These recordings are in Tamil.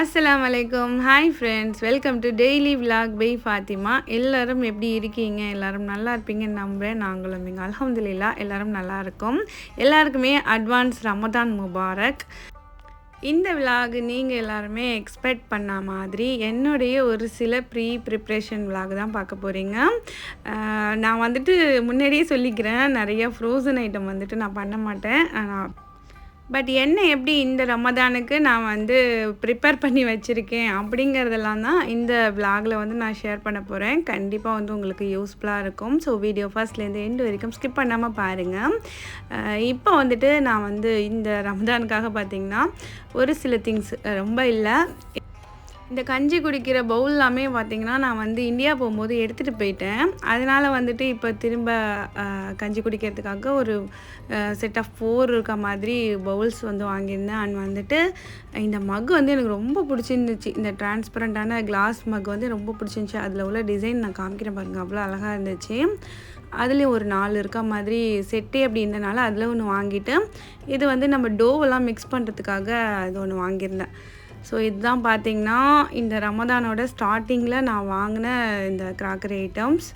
அஸ்லாம் வலைக்கம் hi friends welcome to daily vlog by Fathima எல்லோரும் எப்படி இருக்கீங்க? எல்லோரும் நல்லா இருப்பீங்கன்னு நம்புகிறேன் நாங்களும் இங்கே அலமதுல்லா எல்லோரும் நல்லா எல்லாருக்குமே அட்வான்ஸ் ரமதான் முபாரக் இந்த விலாக் நீங்கள் எல்லாருமே எக்ஸ்பெக்ட் பண்ண மாதிரி என்னுடைய ஒரு சில ப்ரீ ப்ரிப்ரேஷன் விலாக் தான் பார்க்க போகிறீங்க நான் வந்துட்டு முன்னாடியே சொல்லிக்கிறேன். நிறைய ஃப்ரோசன் ஐட்டம் வந்துட்டு நான் பண்ண மாட்டேன். நான் பட் என்ன எப்படி இந்த ரமதானுக்கு நான் வந்து ப்ரிப்பேர் பண்ணி வச்சுருக்கேன் அப்படிங்கிறதெல்லாம் தான் இந்த விலாகில் வந்து நான் ஷேர் பண்ண போகிறேன் கண்டிப்பாக வந்து உங்களுக்கு யூஸ்ஃபுல்லாக இருக்கும். ஸோ வீடியோ ஃபர்ஸ்ட்லேருந்து எண்டு வரைக்கும் ஸ்கிப் பண்ணாமல் பாருங்கள் இப்போ வந்துட்டு நான் வந்து இந்த ரமதானுக்காக பார்த்திங்கன்னா ஒரு சில திங்ஸ் ரொம்ப இல்லை. இந்த கஞ்சி குடிக்கிற பவுல் எல்லாமே பார்த்திங்கன்னா நான் வந்து இந்தியா போகும்போது எடுத்துகிட்டு போயிட்டேன். அதனால் வந்துட்டு இப்போ திரும்ப கஞ்சி குடிக்கிறதுக்காக ஒரு செட் ஆஃப் ஃபோர் இருக்க மாதிரி பவுல்ஸ் வந்து வாங்கியிருந்தேன். அண்ட் வந்துட்டு இந்த மக் வந்து எனக்கு ரொம்ப பிடிச்சிருந்துச்சு. இந்த டிரான்ஸ்பரண்ட்டான கிளாஸ் மக் வந்து ரொம்ப பிடிச்சிருந்துச்சி. அதில் உள்ள டிசைன் நான் காமிக்கிறேன் பாருங்கள் அவ்வளோ அழகாக இருந்துச்சு. அதுலேயும் ஒரு நாலு இருக்க மாதிரி செட்டே அப்படி இருந்தனால அதில் ஒன்று வாங்கிட்டு இது வந்து நம்ம டோவெல்லாம் மிக்ஸ் பண்ணுறதுக்காக இது ஒன்று வாங்கியிருந்தேன். ஸோ இதுதான் பார்த்திங்கன்னா இந்த ரமதானோட ஸ்டார்டிங்கில் நான் வாங்கின இந்த கிராக்கரி ஐட்டம்ஸ்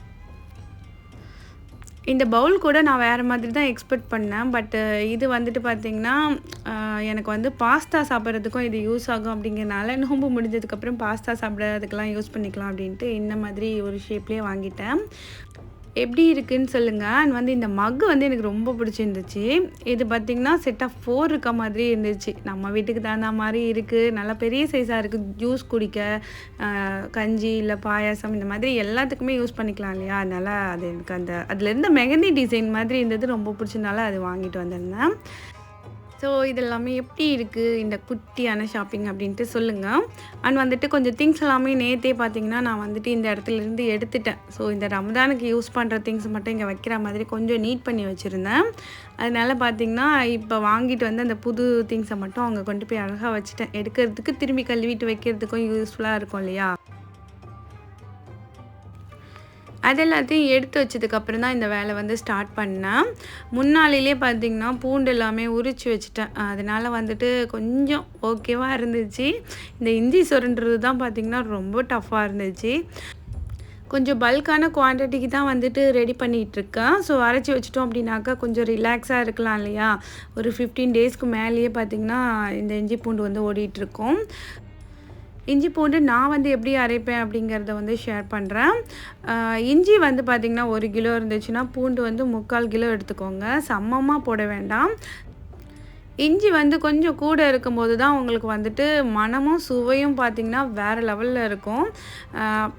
இந்த பவுல் கூட நான் வேறு மாதிரி தான் எக்ஸ்பெக்ட் பண்ணேன். பட்டு இது வந்துட்டு பார்த்திங்கன்னா எனக்கு வந்து பாஸ்தா சாப்பிட்றதுக்கும் இது யூஸ் ஆகும் அப்படிங்கிறனால நோம்பு முடிஞ்சதுக்கப்புறம் பாஸ்தா சாப்பிட்றதுக்கெலாம் யூஸ் பண்ணிக்கலாம் அப்படின்ட்டு இந்த மாதிரி ஒரு ஷேப்லேயே வாங்கிட்டேன். எப்படி இருக்குன்னு சொல்லுங்கள் அண்ட் வந்து இந்த மக்கு வந்து எனக்கு ரொம்ப பிடிச்சிருந்துச்சு. இது பார்த்திங்கன்னா செட் ஆஃப் ஃபோர் இருக்க மாதிரி இருந்துச்சு. நம்ம வீட்டுக்கு தகுந்த மாதிரி இருக்குது நல்லா பெரிய சைஸாக இருக்குது ஜூஸ் குடிக்க கஞ்சி இல்லை பாயாசம் இந்த மாதிரி எல்லாத்துக்குமே யூஸ் பண்ணிக்கலாம் இல்லையா? அதனால் அது எனக்கு அந்த அதில் இருந்த மெகந்தி டிசைன் மாதிரி இருந்தது. ரொம்ப பிடிச்சதுனால அது வாங்கிட்டு வந்திருந்தேன். ஸோ இது எல்லாமே எப்படி இருக்குது இந்த குட்டியான ஷாப்பிங் அப்படின்ட்டு சொல்லுங்கள் அண்ட் வந்துட்டு கொஞ்சம் திங்ஸ் எல்லாமே நேற்றே பார்த்தீங்கன்னா நான் வந்துட்டு இந்த இடத்துல இருந்து எடுத்துட்டேன். ஸோ இந்த ரமதானுக்கு யூஸ் பண்ணுற திங்ஸ் மட்டும் இங்கே வைக்கிற மாதிரி கொஞ்சம் நீட் பண்ணி வச்சுருந்தேன். அதனால பார்த்தீங்கன்னா இப்போ வாங்கிட்டு வந்து அந்த புது திங்ஸை மட்டும் அங்கே கொண்டு போய் அழகாக வச்சுட்டேன். எடுக்கிறதுக்கு திரும்பி கழுவிட்டு வைக்கிறதுக்கும் யூஸ்ஃபுல்லாக இருக்கும் இல்லையா? அது எல்லாத்தையும் எடுத்து வச்சதுக்கப்புறம் தான் இந்த வேலை வந்து ஸ்டார்ட் பண்ணேன். முன்னாலேயே பார்த்தீங்கன்னா பூண்டு எல்லாமே உரிச்சு வச்சுட்டேன். அதனால் வந்துட்டு கொஞ்சம் ஓகேவாக இருந்துச்சு. இந்த இஞ்சி சுரண்டுறது தான் பார்த்திங்கன்னா ரொம்ப டஃப்பாக இருந்துச்சு. கொஞ்சம் பல்கான குவான்டிட்டிக்கு தான் வந்துட்டு ரெடி பண்ணிகிட்டு இருக்கேன். ஸோ அரைச்சி வச்சிட்டோம் அப்படின்னாக்கா கொஞ்சம் ரிலாக்ஸாக இருக்கலாம் இல்லையா? ஒரு ஃபிஃப்டீன் டேஸ்க்கு மேலேயே பார்த்திங்கன்னா இந்த இஞ்சி பூண்டு வந்து ஓடிட்டுருக்கோம் இஞ்சி பூண்டு நான் வந்து எப்படி அரைப்பேன் அப்படிங்கிறத வந்து ஷேர் பண்ணுறேன் இஞ்சி வந்து பார்த்திங்கன்னா ஒரு கிலோ இருந்துச்சுன்னா பூண்டு வந்து முக்கால் கிலோ எடுத்துக்கோங்க. சமமாக போட வேண்டாம். இஞ்சி வந்து கொஞ்சம் கூட இருக்கும்போது தான் உங்களுக்கு வந்துட்டு மனமும் சுவையும் பார்த்திங்கன்னா வேறு லெவலில் இருக்கும்.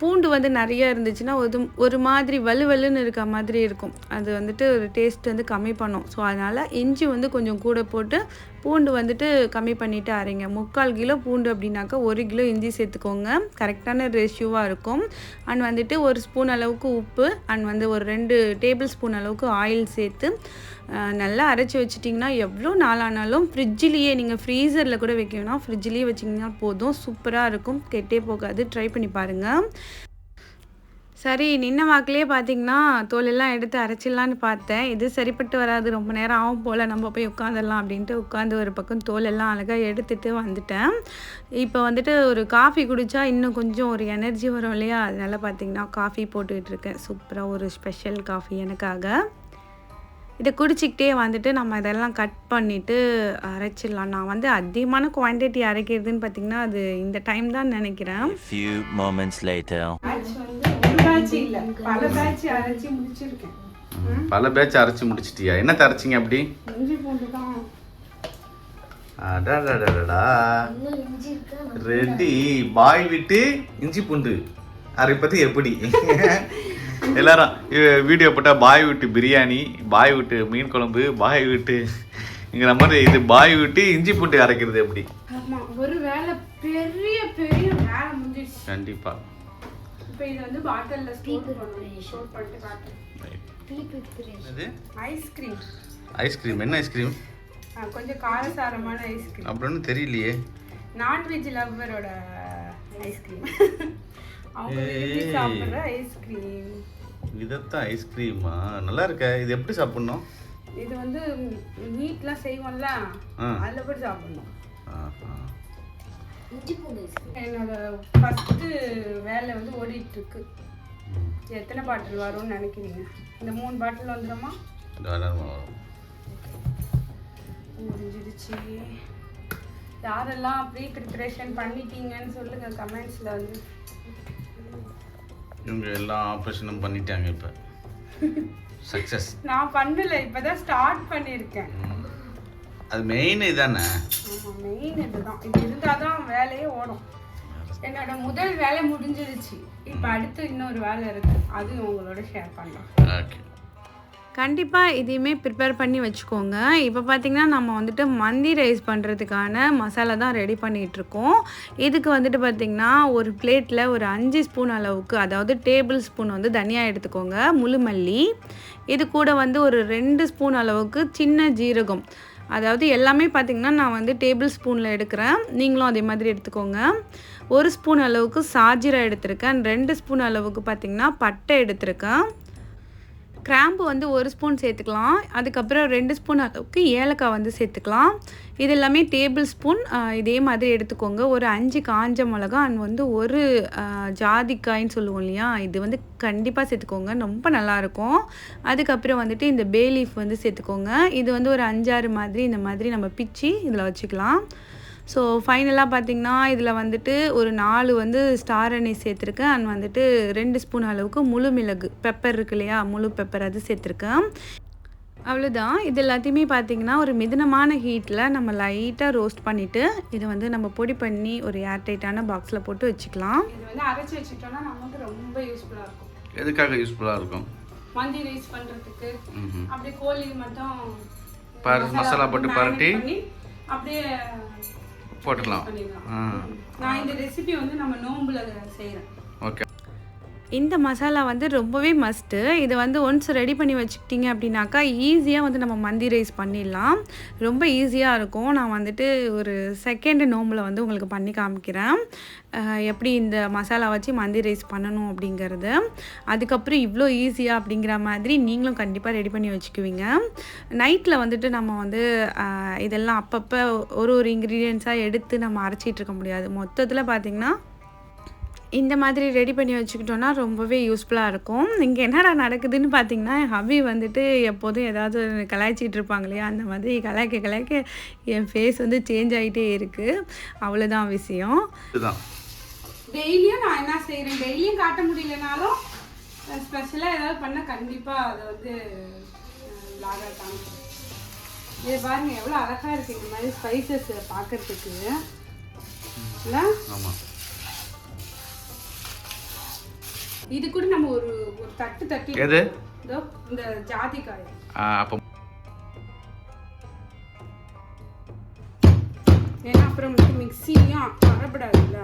பூண்டு வந்து நிறைய இருந்துச்சுன்னா ஒரு ஒரு மாதிரி வலுவலுன்னு இருக்க மாதிரி இருக்கும். அது வந்துட்டு ஒரு டேஸ்ட் வந்து கம்மி பண்ணும். ஸோ அதனால் இஞ்சி வந்து கொஞ்சம் கூட போட்டு பூண்டு வந்துட்டு கம்மி பண்ணிவிட்டு அரைங்க. முக்கால் கிலோ பூண்டு அப்படின்னாக்கா ஒரு கிலோ இஞ்சி சேர்த்துக்கோங்க. கரெக்டான ரேஷியோவாக இருக்கும். அண்ட் வந்துட்டு ஒரு ஸ்பூன் அளவுக்கு உப்பு அண்ட் வந்து ஒரு ரெண்டு டேபிள் ஸ்பூன் அளவுக்கு ஆயில் சேர்த்து நல்லா அரைச்சி வச்சிட்டிங்கன்னா எவ்வளோ நாளானாலும் ஃப்ரிட்ஜிலேயே நீங்கள் ஃப்ரீசரில் கூட வைக்கணும்னா ஃப்ரிட்ஜிலேயே வச்சிங்கன்னா போதும். சூப்பராக இருக்கும். கெட்டே போகாது. ட்ரை பண்ணி பாருங்கள் சரி நின்ன வாக்கிலே பார்த்தீங்கன்னா தோலெல்லாம் எடுத்து அரைச்சிடலான்னு பார்த்தேன். இது சரிப்பட்டு வராது ரொம்ப நேரம் ஆகும் போல். நம்ம போய் உட்காந்துடலாம் அப்படின்ட்டு உட்காந்து ஒரு பக்கம் தோலெல்லாம் அழகாக எடுத்துட்டு வந்துட்டேன். இப்போ வந்துட்டு ஒரு காஃபி குடித்தா இன்னும் கொஞ்சம் ஒரு எனர்ஜி வரும் இல்லையா? அதனால பார்த்தீங்கன்னா காஃபி போட்டுக்கிட்டு இருக்கேன். சூப்பராக ஒரு ஸ்பெஷல் காஃபி எனக்காக. இதை குடிச்சிக்கிட்டே வந்துட்டு நம்ம இதெல்லாம் கட் பண்ணிவிட்டு அரைச்சிடலாம். நான் வந்து அதிகமான குவான்டிட்டி அரைக்கிறதுன்னு பார்த்தீங்கன்னா அது இந்த டைம் தான் நினைக்கிறேன். பேட்ச் இல்லை. பல பேட்ச் அரைச்சி முடிச்சிருக்கேன். பல பேட்ச் அரைச்சி முடிச்சிட்டியா? என்ன அரைச்சிங்க அப்படி? இஞ்சி பூண்டு தான். அடடடடடா ரெடி. பாய் விட்டு இஞ்சி பூண்டு. அரைப்பது எப்படி? எல்லாரும் வீடியோ போட்டால் பாய் விட்டு பிரியாணி பாய் விட்டு மீன் குழம்பு பாய் விட்டு இங்கிற மாதிரி இது பாய் விட்டு இஞ்சி பூண்டு அரைக்கிறது எப்படி? ஒரு வேலை பெரிய பெரிய வேலை முடிஞ்சிடுச்சு கண்டிப்பா. இப்போ இதை வந்து பாட்டில்ல ஸ்டோர் பண்ணணும். ஸ்டோர் பண்ணிட்டு காட்டுறேன் ஐஸ்கிரீம் ஐஸ்கிரீம் என்ன ஐஸ்கிரீம் கொஞ்சம் காரசாரமான ஐஸ்கிரீம் அப்படின்னு தெரியலையே. நான்வெஜ் லவ்வரோட ஐஸ்கிரீம் அவங்க. சாப்பிட்ற ஐஸ்கிரீம் இதைத்தான் ஐஸ்கிரீமா நல்லா இருக்க. இது எப்படி சாப்பிடணும்? இது வந்து மீட்லாம் செய்வோம்ல. அதில் போய் சாப்பிடணும். என்னோட ஃபஸ்ட்டு வேலை வந்து ஓடிட்டு இருக்கு எத்தனை பாட்டில் வரும்னு நினைக்கிறீங்க? இந்த மூணு பாட்டில் வந்துடுமா? முடிஞ்சிடுச்சு. யாரெல்லாம் ப்ரீ ப்ரிப்பரேஷன் பண்ணிட்டீங்கன்னு சொல்லுங்க கமெண்ட்ஸில் வந்து. இவங்க எல்லா ஆப்ரேஷனும் பண்ணிட்டாங்க இப்போ. சக்ஸஸ் நான் பண்ணல இப்பதான் ஸ்டார்ட் பண்ணியிருக்கேன். அது மெயின் இதானே? மெயின் இதுதான். இது இருந்தால் தான் வேலையே ஓடும். என்னோட முதல் வேலை முடிஞ்சிருச்சு. இப்போ அடுத்து இன்னொரு வேலை இருக்கு. அது உங்களோட ஷேர் பண்ணலாம். ஓகே கண்டிப்பாக இதையுமே ப்ரிப்பேர் பண்ணி வச்சுக்கோங்க. இப்போ பார்த்திங்கன்னா நம்ம வந்துட்டு மந்தி ரைஸ் பண்ணுறதுக்கான மசாலா தான் ரெடி பண்ணிகிட்ருக்கோம் இதுக்கு வந்துட்டு பார்த்திங்கன்னா ஒரு பிளேட்டில் ஒரு அஞ்சு ஸ்பூன் அளவுக்கு அதாவது டேபிள் ஸ்பூன் வந்து தனியாக எடுத்துக்கோங்க முழு மல்லி இது கூட வந்து ஒரு ரெண்டு ஸ்பூன் அளவுக்கு சின்ன ஜீரகம். அதாவது எல்லாமே பார்த்திங்கன்னா நான் வந்து டேபிள் ஸ்பூனில் எடுக்கிறேன். நீங்களும் அதே மாதிரி எடுத்துக்கோங்க. ஒரு ஸ்பூன் அளவுக்கு சாஜிரா எடுத்திருக்கேன். ரெண்டு ஸ்பூன் அளவுக்கு பார்த்திங்கன்னா பட்டை எடுத்திருக்கேன். கிராம்பு வந்து ஒரு ஸ்பூன் சேர்த்துக்கலாம். அதுக்கப்புறம் ரெண்டு ஸ்பூன் அளவுக்கு ஏலக்காய் வந்து சேர்த்துக்கலாம். இது எல்லாமே டேபிள் ஸ்பூன். இதே மாதிரி எடுத்துக்கோங்க. ஒரு அஞ்சு காஞ்ச மிளகா அண்ட் வந்து ஒரு ஜாதிக்காய்ன்னு சொல்லுவோம் இல்லையா? இது வந்து கண்டிப்பாக சேர்த்துக்கோங்க. ரொம்ப நல்லாயிருக்கும். அதுக்கப்புறம் வந்துட்டு இந்த பே லீஃப் வந்து சேர்த்துக்கோங்க. இது வந்து ஒரு அஞ்சாறு மாதிரி இந்த மாதிரி நம்ம பிச்சு இதில் வச்சுக்கலாம். ஸோ ஃபைனலாக பார்த்தீங்கன்னா இதில் வந்துட்டு ஒரு நாலு வந்து ஸ்டார் அனீஸ் சேர்த்துருக்கேன். அண்ட் வந்துட்டு ரெண்டு ஸ்பூன் அளவுக்கு முழு மிளகு பெப்பர் இருக்கு இல்லையா? முழு பெப்பர் அது சேர்த்துருக்கேன். அவ்வளோதான் இது எல்லாத்தையுமே பார்த்தீங்கன்னா ஒரு மிதனமான ஹீட்டில் நம்ம லைட்டாக ரோஸ்ட் பண்ணிவிட்டு இதை வந்து நம்ம பொடி பண்ணி ஒரு ஏர் டைட்டான பாக்ஸில் போட்டு வச்சுக்கலாம். இது வந்து அரைச்சி வச்சுட்டோம்னா நமக்கு ரொம்ப யூஸ்ஃபுல்லாக இருக்கும். எதுக்காக யூஸ்ஃபுல்லாக இருக்கும்? மந்தி ரைஸ் பண்ணுறதுக்கு. அப்படியே கோழி மட்டும் மசாலா போட்டு பரட்டி. அப்படியே போட்டுடலாம் நான் இந்த ரெசிபி வந்து நம்ம நோம்புல செய்கிறேன் ஓகே. இந்த மசாலா வந்து ரொம்பவே மஸ்ட்டு இதை வந்து ஒன்ஸ் ரெடி பண்ணி வச்சுக்கிட்டீங்க அப்படின்னாக்கா ஈஸியாக வந்து நம்ம மந்தி ரைஸ் பண்ணிடலாம். ரொம்ப ஈஸியாக இருக்கும். நான் வந்துட்டு ஒரு செகண்ட் நோம்பில் வந்து உங்களுக்கு பண்ணி காமிக்கிறேன். எப்படி இந்த மசாலா வச்சு மந்தி ரைஸ் பண்ணணும் அப்படிங்கிறது. அதுக்கப்புறம் இவ்வளோ ஈஸியாக அப்படிங்கிற மாதிரி நீங்களும் கண்டிப்பாக ரெடி பண்ணி வச்சுக்குவீங்க. நைட்டில் வந்துட்டு நம்ம வந்து இதெல்லாம் அப்பப்போ ஒரு ஒரு இன்க்ரீடியன்ஸாக எடுத்து நம்ம அரைச்சிட்டு இருக்க முடியாது. மொத்தத்தில் பார்த்திங்கன்னா இந்த மாதிரி ரெடி பண்ணி வச்சுக்கிட்டோன்னா ரொம்பவே யூஸ்ஃபுல்லாக இருக்கும். இங்கே என்னடா நடக்குதுன்னு பார்த்தீங்கன்னா என் ஹபி வந்துட்டு எப்போதும் ஏதாவது கலாய்ச்சிட்டு இருப்பாங்க இல்லையா? அந்த மாதிரி கலாய்க்க கலாய்க்க என் ஃபேஸ் வந்து சேஞ்ச் ஆகிட்டே இருக்குது அவ்வளோதான் விஷயம். டெய்லியும் நான் என்ன செய்கிறேன் டெய்லியும் காட்ட முடியலனாலும் ஸ்பெஷலாக ஏதாவது பண்ணால் கண்டிப்பாக அதை வந்து லாகாக காமிப்பேன். இது பாருங்க எவ்வளோ அழகாக இருக்குது இந்த மாதிரி ஸ்பைசஸ் பார்க்கறதுக்கு இல்லை? ஆமாம் இது கூட நம்ம ஒரு ஒரு தட்டு தட்டி எது? இந்த ஜாதிக்காய் அப்போ ஏன்னா அப்புறம் வந்து மிக்சிலையும் வரப்படாதுல்ல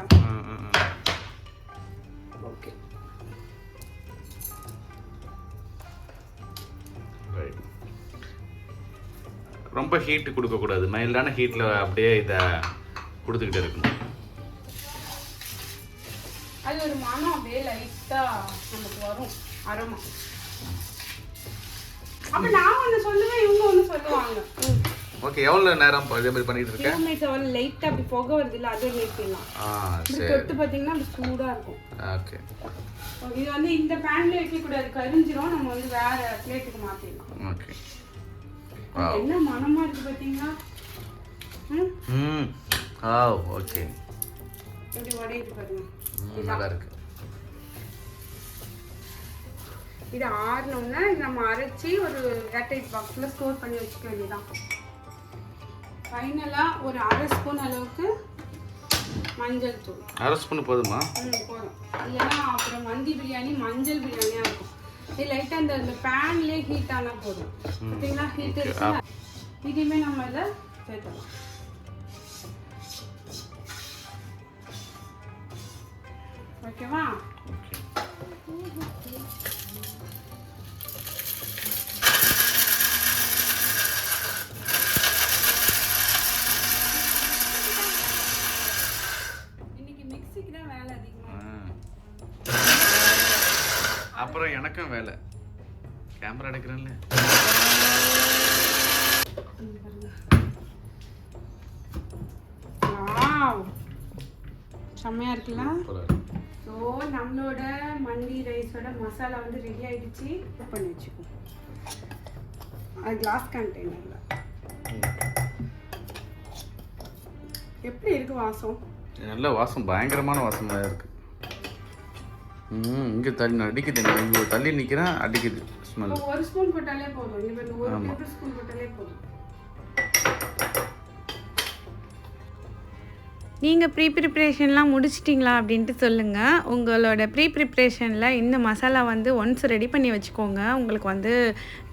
ஓகே. ரொம்ப ஹீட் கொடுக்கக்கூடாது. மைல்டான ஹீட்டில் அப்படியே இதை கொடுத்துக்கிட்டே இருக்கணும். லைட்டா நமக்கு வரும் அரோமா அப்ப நான் ஒண்ணு சொல்லுவேன் இவங்க ஒண்ணு சொல்லுவாங்க. ஓகே எவ்வளோ நேரம் இதே மாதிரி பண்ணிட்டு இருக்கேன்? கிலோமீட்டர் அவள் லைட்டா அப்படி புகை வருது இல்ல அதை நிறுத்திடலாம் ஆ சரி. தொட்டு பாத்தீங்கன்னா அப்படி சூடா இருக்கும். ஓகே இது வந்து இந்த பேன்ல வைக்க கூடாது கரிஞ்சிரும் நம்ம வந்து வேற பிளேட்டுக்கு மாத்திடலாம். ஓகே என்ன மனமா இருக்கு பாத்தீங்களா? ம்? ம். ஆ ஓகே எப்படி உடையுது பாருங்க. நல்லா இருக்கு. இது ஆறினோம்னா இது நம்ம அரைச்சி ஒரு ஏர்டைட் பாக்ஸில் ஸ்டோர் பண்ணி வச்சுக்க வேண்டியதான் ஃபைனலாக ஒரு அரை ஸ்பூன் அளவுக்கு மஞ்சள் தூள். அரை ஸ்பூன் போதுமா? ம் போதும். இல்லைன்னா அப்புறம் மந்தி பிரியாணி மஞ்சள் பிரியாணியாக இருக்கும். இது லைட்டாக அந்த இந்த பேன்லேயே ஹீட் ஆனால் போதும். பார்த்தீங்களா ஹீட் இருக்குல்ல இதையுமே நம்ம இதில் சேர்த்தலாம் ஓகேவா ஓகே இன்னைக்கு மிக்ஸிக்கு தான் வேலை அதிகமாக ஆ. அப்புறம் எனக்கும் வேலை. கேமரா எடுக்கிறேன்ல. வாவ் செம்மையாக இருக்குல்ல? சூப்பரா இருக்கு. ஸோ நம்மளோட மண்டி ரைஸோட மசாலா வந்து ரெடி ஆயிடுச்சு. பண்ணி வச்சுக்கோ. அது கிளாஸ் கண்டெய்னரில் எப்படி இருக்கு வாசம்? நல்ல வாசம் பயங்கரமான வாசமாக இருக்கு. ம் இங்கே தள்ளி அடிக்குது இங்கே தள்ளி நிற்கிறேன் அடிக்குது ஸ்மெல் ஒரு ஸ்பூன் போட்டாலே போதும். இவன் நீங்கள் ப்ரீ ப்ரிப்ரேஷன்லாம் முடிச்சிட்டிங்களா அப்படின்ட்டு சொல்லுங்கள் உங்களோட ப்ரீ ப்ரிப்ரேஷனில் இந்த மசாலா வந்து ஒன்ஸ் ரெடி பண்ணி வச்சுக்கோங்க. உங்களுக்கு வந்து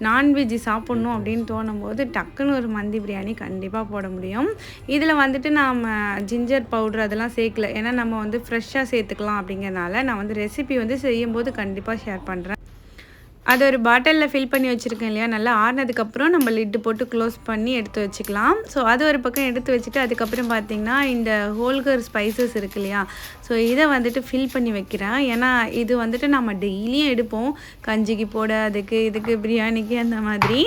நான்வெஜ் சாப்பிட்ணும் அப்படின்னு தோணும் போது டக்குன்னு ஒரு மந்தி பிரியாணி கண்டிப்பாக போட முடியும். இதில் வந்துட்டு நாம் ஜிஞ்சர் பவுடர் அதெல்லாம் சேர்க்கல. ஏன்னா நம்ம வந்து ஃப்ரெஷ்ஷாக சேர்த்துக்கலாம் அப்படிங்கிறனால நான் வந்து ரெசிபி வந்து செய்யும்போது கண்டிப்பாக ஷேர் பண்ணுறேன் அது ஒரு பாட்டிலில் ஃபில் பண்ணி வச்சுருக்கேன் இல்லையா? நல்லா ஆறினதுக்கப்புறம் நம்ம லிட்டு போட்டு க்ளோஸ் பண்ணி எடுத்து வச்சுக்கலாம். ஸோ அது ஒரு பக்கம் எடுத்து வச்சுட்டு அதுக்கப்புறம் பார்த்திங்கன்னா இந்த ஹோல்கர் ஸ்பைசஸ் இருக்கு இல்லையா? ஸோ இதை வந்துட்டு ஃபில் பண்ணி வைக்கிறேன். ஏன்னா இது வந்துட்டு நம்ம டெய்லியும் எடுப்போம். கஞ்சிக்கு போட அதுக்கு இதுக்கு பிரியாணிக்கு அந்த மாதிரி.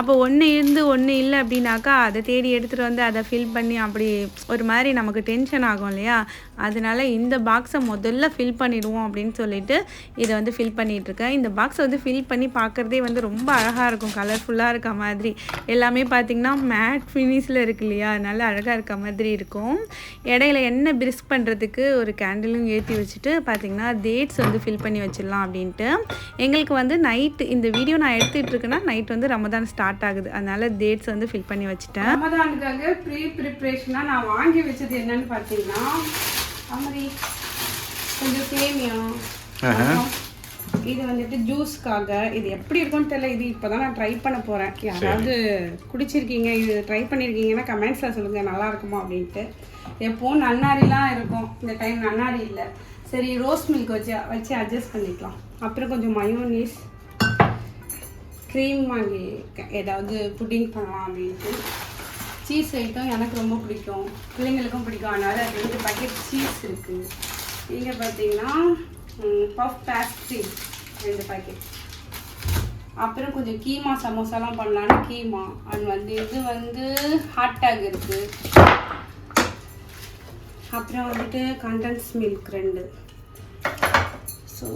அப்போ ஒன்று இருந்து ஒன்று இல்லை அப்படின்னாக்கா அதை தேடி எடுத்துகிட்டு வந்து அதை ஃபில் பண்ணி அப்படி ஒரு மாதிரி நமக்கு டென்ஷன் ஆகும் இல்லையா? அதனால இந்த பாக்ஸை முதல்ல ஃபில் பண்ணிடுவோம் அப்படின்னு சொல்லிட்டு இதை வந்து ஃபில் பண்ணிகிட்ருக்கேன் இருக்கேன். இந்த பாக்ஸை வந்து ஃபில் பண்ணி பார்க்குறதே வந்து ரொம்ப அழகாக இருக்கும். கலர்ஃபுல்லாக இருக்க மாதிரி. எல்லாமே பார்த்திங்கன்னா மேட் ஃபினிஷில் இருக்கு இல்லையா? அதனால் அழகாக இருக்க மாதிரி இருக்கும். இடையில என்ன பிரிஸ்க் பண்ணுறதுக்கு ஒரு கேண்டிலும் ஏற்றி வச்சுட்டு பார்த்திங்கன்னா டேட்ஸ் வந்து ஃபில் பண்ணி வச்சிடலாம் அப்படின்ட்டு. எங்களுக்கு வந்து நைட் இந்த வீடியோ நான் எடுத்துகிட்டு இருக்கேன்னா நைட் வந்து ரமதான் ஸ்டார்ட் ஆகுது. அதனால டேட்ஸ் வந்து ஃபில் பண்ணி வச்சுட்டேன். ரமதானுக்காக ப்ரீ ப்ரிப்ரேஷனாக நான் வாங்கி வச்சது என்னன்னு பார்த்தீங்கன்னா அமரி கொஞ்சம் சேமியம் அப்புறம் இது வந்துட்டு ஜூஸ்க்காக இது எப்படி இருக்கும்னு தெரியல இது இப்போ தான் நான் ட்ரை பண்ண போகிறேன் யாராவது குடிச்சிருக்கீங்க இது ட்ரை பண்ணியிருக்கீங்கன்னா கமெண்ட்ஸில் சொல்லுங்கள் நல்லா இருக்குமா அப்படின்ட்டு. எப்போவும் நன்னாரிலாம் இருக்கும். இந்த டைம் நன்னாரி இல்லை. சரி ரோஸ் மில்க் வச்சு வச்சு அட்ஜஸ்ட் பண்ணிக்கலாம். அப்புறம் கொஞ்சம் மயோனீஸ் க்ரீம் வாங்கி க- ஏதாவது புட்டிங் பண்ணலாம் அப்படின்ட்டு. சீஸ் ஐட்டம் எனக்கு ரொம்ப பிடிக்கும். பிள்ளைங்களுக்கும் பிடிக்கும். அதனால் ரெண்டு பாக்கெட் சீஸ் இருக்குது இங்கே பார்த்தீங்கன்னா பஃப் பேஸ்ட்ரி ரெண்டு பாக்கெட் அப்புறம் கொஞ்சம் கீமா சமோசாலாம் பண்ணலான்னு கீமா. அண்ட் வந்து இது வந்து ஹாட் டாக் இருக்குது அப்புறம் வந்துட்டு கண்டன்ஸ் மில்க் ரெண்டு. ஸோ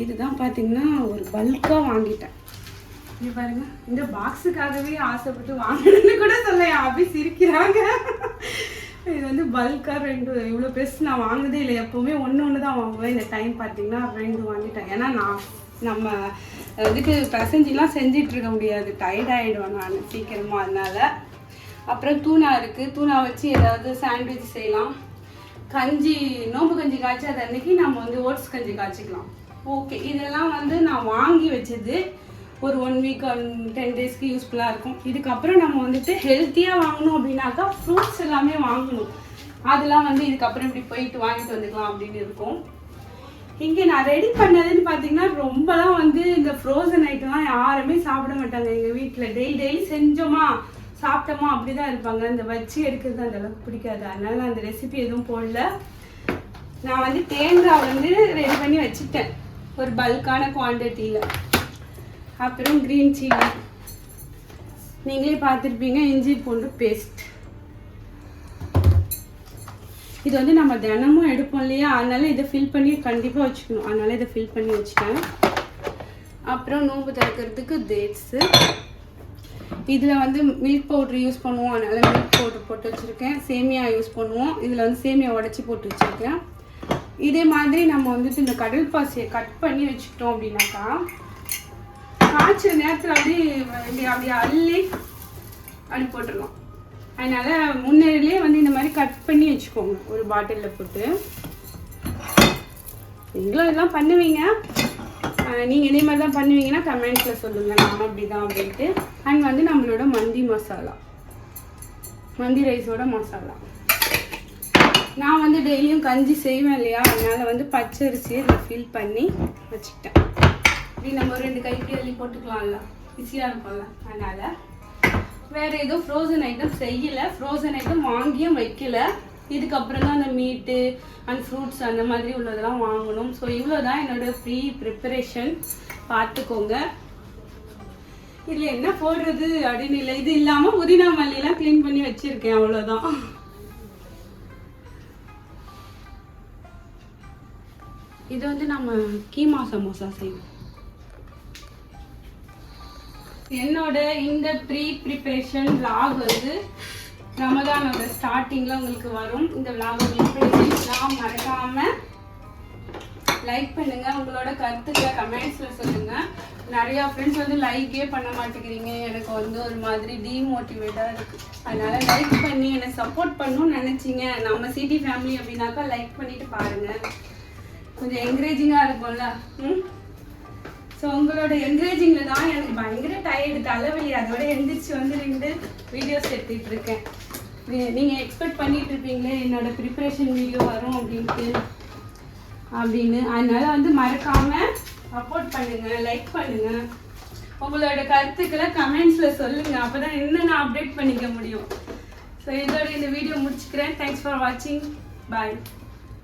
இதுதான் பார்த்தீங்கன்னா ஒரு பல்காக வாங்கிட்டேன். இது பாருங்க இந்த பாக்ஸுக்காகவே ஆசைப்பட்டு வாங்கணும்னு கூட சொல்ல அப்படி சிரிக்கிறாங்க இது வந்து பல்காக ரெண்டு இவ்வளோ பெருசு நான் வாங்குதே இல்லை எப்போவுமே ஒன்று ஒன்று தான் வாங்குவேன். இந்த டைம் பார்த்தீங்கன்னா ரெண்டு வாங்கிட்டேன். ஏன்னா நான் நம்ம வந்துட்டு பிரசஞ்சிலாம் செஞ்சிட்ருக்க முடியாது. டயர்ட் ஆகிடுவேன் நான் சீக்கிரமாக அதனால். அப்புறம் தூணா இருக்குது தூணா வச்சு ஏதாவது சாண்ட்விச் செய்யலாம். கஞ்சி நோம்பு கஞ்சி காய்ச்சாத அன்னைக்கு நம்ம வந்து ஓட்ஸ் கஞ்சி காய்ச்சிக்கலாம். ஓகே இதெல்லாம் வந்து நான் வாங்கி வச்சது ஒரு ஒன் வீக் டென் டேஸ்க்கு யூஸ்ஃபுல்லாக இருக்கும். இதுக்கப்புறம் நம்ம வந்துட்டு ஹெல்த்தியாக வாங்கணும் அப்படின்னாக்கா ஃப்ரூட்ஸ் எல்லாமே வாங்கணும். அதெல்லாம் வந்து இதுக்கப்புறம் இப்படி போயிட்டு வாங்கிட்டு வந்துக்கலாம் அப்படின்னு இருக்கும். இங்கே நான் ரெடி பண்ணதுன்னு பார்த்தீங்கன்னா ரொம்பலாம் வந்து இந்த ஃப்ரோசன் ஐட்டம்லாம் யாருமே சாப்பிட மாட்டாங்க எங்கள் வீட்டில் டெய்லி டெய்லி செஞ்சோமா? சாப்பிட்டோமா? அப்படி தான் இருப்பாங்க. இந்த வச்சு எடுக்கிறது அந்த அளவுக்கு பிடிக்காது. அதனால நான் அந்த ரெசிபி எதுவும் போடல. நான் வந்து தேங்காய் வந்து ரெடி பண்ணி வச்சுட்டேன் ஒரு பல்கான குவான்டிட்டியில் அப்புறம் க்ரீன் சில்லி நீங்களே பார்த்துருப்பீங்க. இஞ்சி பூண்டு பேஸ்ட் இது வந்து நம்ம தினமும் எடுப்போம் இல்லையா? அதனால இதை ஃபில் பண்ணி கண்டிப்பாக வச்சுக்கணும். அதனால இதை ஃபில் பண்ணி வச்சுட்டேன். அப்புறம் நோம்பு திறக்கிறதுக்கு டேட்ஸு இதில் வந்து மில்க் பவுட்ரு யூஸ் பண்ணுவோம். அதனால் மில்க் பவுட்ரு போட்டு வச்சுருக்கேன். சேமியா யூஸ் பண்ணுவோம். இதில் வந்து சேமியா உடச்சி போட்டு வச்சுருக்கேன். இதே மாதிரி நம்ம வந்துட்டு இந்த கடல் பாசியை கட் பண்ணி வச்சுக்கிட்டோம் அப்படின்னாக்கா காய்ச்சல் நேரத்தில் அப்படியே இப்படி அப்படியே அள்ளி அப்படி போட்டுடலாம். அதனால் முன்னேறிலே வந்து இந்த மாதிரி கட் பண்ணி வச்சுக்கோங்க. ஒரு பாட்டிலில் போட்டு. நீங்களும் இதெல்லாம் பண்ணுவீங்க. நீங்கள் இதே மாதிரி தான் பண்ணுவீங்கன்னா கமெண்ட்ஸில் சொல்லுங்கள் நானும் அப்படிதான் அப்படின்ட்டு. அண்ட் வந்து நம்மளோட மந்தி மசாலா. மந்தி ரைஸோட மசாலா. நான் வந்து டெய்லியும் கஞ்சி செய்வேன் இல்லையா? அதனால் வந்து பச்சரிசியை இதில் ஃபில் பண்ணி வச்சுக்கிட்டேன். இப்படி நம்ம ரெண்டு கைக்கு அள்ளி போட்டுக்கலாம்ல. ஈஸியாக இருக்கும்ல. அதனால் வேறு எதுவும் ஃப்ரோசன் ஐட்டம் செய்யலை. ஃப்ரோசன் ஐட்டம் வாங்கியும் வைக்கல. இதுக்கப்புறம் தான் அந்த மீட்டு அண்ட் ஃப்ரூட்ஸ் அந்த மாதிரி உள்ளதெல்லாம் வாங்கணும். ஸோ இவ்வளோ தான் என்னோட ப்ரீ ப்ரிப்பரேஷன் பார்த்துக்கோங்க. இதில் என்ன போடுறது அப்படின்னு இல்லை. இது இல்லாமல் புதினா மல்லிலாம் க்ளீன் பண்ணி வச்சுருக்கேன். அவ்வளோதான் இது வந்து நம்ம கீமா சமோசா செய்வோம். என்னோட இந்த ப்ரீ ப்ரிப்பரேஷன் லாக் வந்து ரமதானோட ஸ்டார்டிங்கில் உங்களுக்கு வரும். இந்த vlog நான் மறக்காமல் லைக் பண்ணுங்க. உங்களோட கருத்துக்களை கமெண்ட்ஸில் சொல்லுங்க. நிறையா ஃப்ரெண்ட்ஸ் வந்து லைக்கே பண்ண மாட்டேங்கிறீங்க. எனக்கு வந்து ஒரு மாதிரி டீமோட்டிவேட்டாக இருக்குது அதனால் லைக் பண்ணி என்னை சப்போர்ட் பண்ணணும்னு நினச்சிங்க. நம்ம சிட்டி ஃபேமிலி அப்படின்னாக்கா லைக் பண்ணிட்டு பாருங்கள் கொஞ்சம் என்கரேஜிங்காக இருக்கும்ல. ம்? ஸோ உங்களோட என்கரேஜிங்கில் தான் எனக்கு பயங்கர டயர்டு தலைவலி. அதோட எந்திரிச்சு வந்து ரெண்டு வீடியோஸ் எடுத்துகிட்டு இருக்கேன். நீங்கள் எக்ஸ்பெக்ட் பண்ணிட்டு இருப்பீங்களே என்னோட ப்ரிப்பரேஷன் வீடியோ வரும் அப்படின்ட்டு அப்படின்னு. அதனால வந்து மறக்காம சப்போர்ட் பண்ணுங்க லைக் பண்ணுங்க. உங்களோட கருத்துக்களை கமெண்ட்ஸில் சொல்லுங்க. அப்பதான் இன்னும் நான் அப்டேட் பண்ணிக்க முடியும். ஸோ இதோட இந்த வீடியோ முடிச்சுக்கிறேன். தேங்க்ஸ் ஃபார் வாட்சிங் பாய்